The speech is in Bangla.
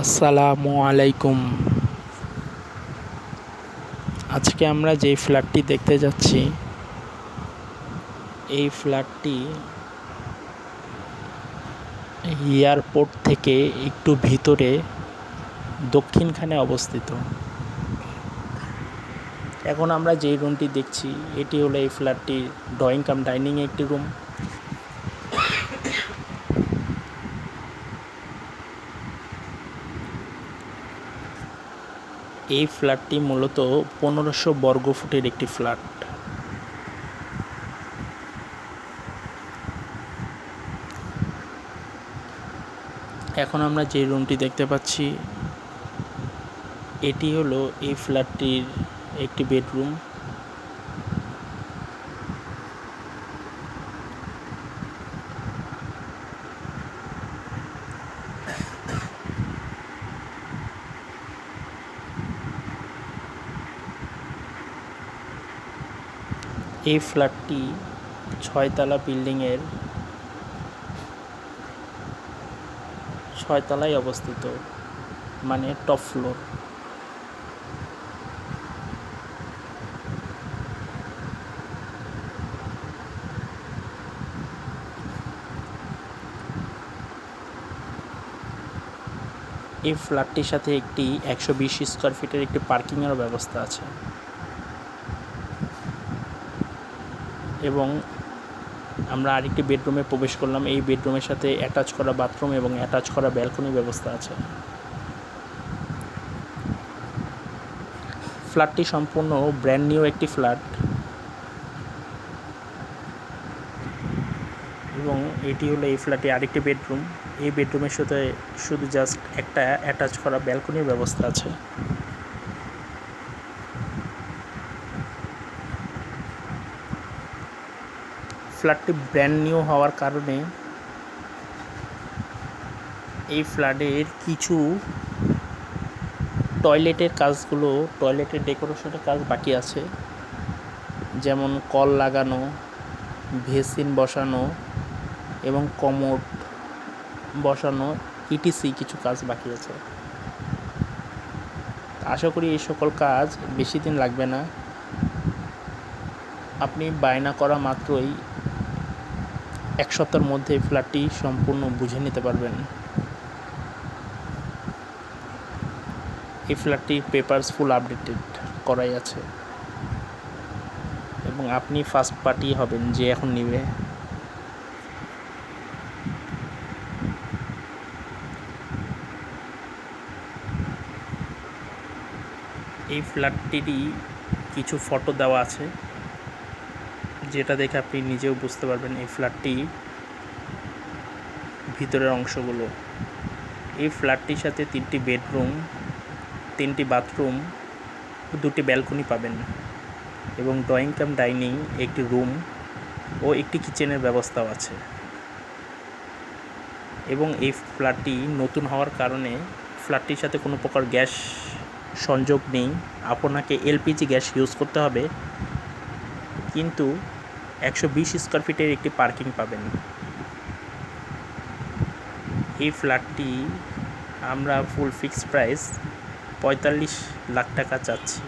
আসসালামু আলাইকুম। আজকে আমরা যেই ফ্ল্যাটটি দেখতে যাচ্ছি, এই ফ্ল্যাটটি এয়ারপোর্ট থেকে একটু ভিতরে দক্ষিণখানে অবস্থিত। এখন আমরা যেই রুমটি দেখছি, এটি হলো এই ফ্ল্যাটটির ড্রয়িং কাম, ডাইনিং একটি রুম এই ফ্ল্যাটটি মূলত পনেরোশো বর্গ বর্গফুটের একটি ফ্ল্যাট। এখন আমরা যে রুমটি দেখতে পাচ্ছি, এটি হলো এই ফ্ল্যাটটির একটি বেডরুম। এই ফ্ল্যাটটি ছয়তলা বিল্ডিংয়ের ছয়তলায় অবস্থিত মানে টপ ফ্লোর। এই ফ্ল্যাটটির সাথে একটি একশো বিশ স্কোয়ার ফিটের একটি পার্কিংয়েরও ব্যবস্থা আছে। এবং আমরা আরেকটি বেডরুমে প্রবেশ করলাম। এই বেডরুমের সাথে অ্যাটাচ করা বাথরুম এবং অ্যাটাচ করা ব্যালকনি ব্যবস্থা আছে। ফ্ল্যাটটি সম্পূর্ণ ব্র্যান্ড নিউ একটি ফ্ল্যাট। এবং এটি হলো এই ফ্ল্যাটে আরেকটি বেডরুম। এই বেডরুমের সাথে শুধু জাস্ট একটা অ্যাটাচ করা ব্যালকনির ব্যবস্থা আছে। ফ্ল্যাটটি ব্র্যান্ড নিউ হওয়ার কারণে এই ফ্ল্যাটের কিছু টয়লেটের কাজগুলো, টয়লেটের ডেকোরেশনের কাজ বাকি আছে। যেমন কল লাগানো, ভেসিন বসানো এবং কমোড বসানো, ইটিসি কিছু কাজ বাকি আছে। আশা করি এই সকল কাজ বেশি দিন লাগবে না। আপনি বায়না করা মাত্রই এক সপ্তাহের মধ্যে ফ্ল্যাটটি সম্পূর্ণ বুঝে নিতে পারবেন। এই ফ্ল্যাটটির পেপারস ফুল আপডেটেড করাই আছে। এবং আপনি ফার্স্ট পার্টি হবেন যে এখন নিবে। এই ফ্ল্যাটটিরই কিছু ফটো দেওয়া আছে। যেটা দেখে আপনি নিজেও বুঝতে পারবেন এই ফ্ল্যাটটি ভিতরের অংশগুলো। এই ফ্ল্যাটটির সাথে তিনটি বেডরুম, তিনটি বাথরুম, দুটি ব্যালকনি পাবেন এবং ড্রয়িং কাম ডাইনিং, একটি রুম ও একটি কিচেনের ব্যবস্থাও আছে। এবং এই ফ্ল্যাটটি নতুন হওয়ার কারণে ফ্ল্যাটটির সাথে কোনো প্রকার গ্যাস সংযোগ নেই। আপনাকে এলপিজি গ্যাস ইউজ করতে হবে। কিন্তু একশো বিশ স্কোয়ার ফিটের একটি পার্কিং পাবেন। এই ফ্ল্যাটটি আমরা ফুল ফিক্সড প্রাইস পঁয়তাল্লিশ লাখ টাকা চাচ্ছি।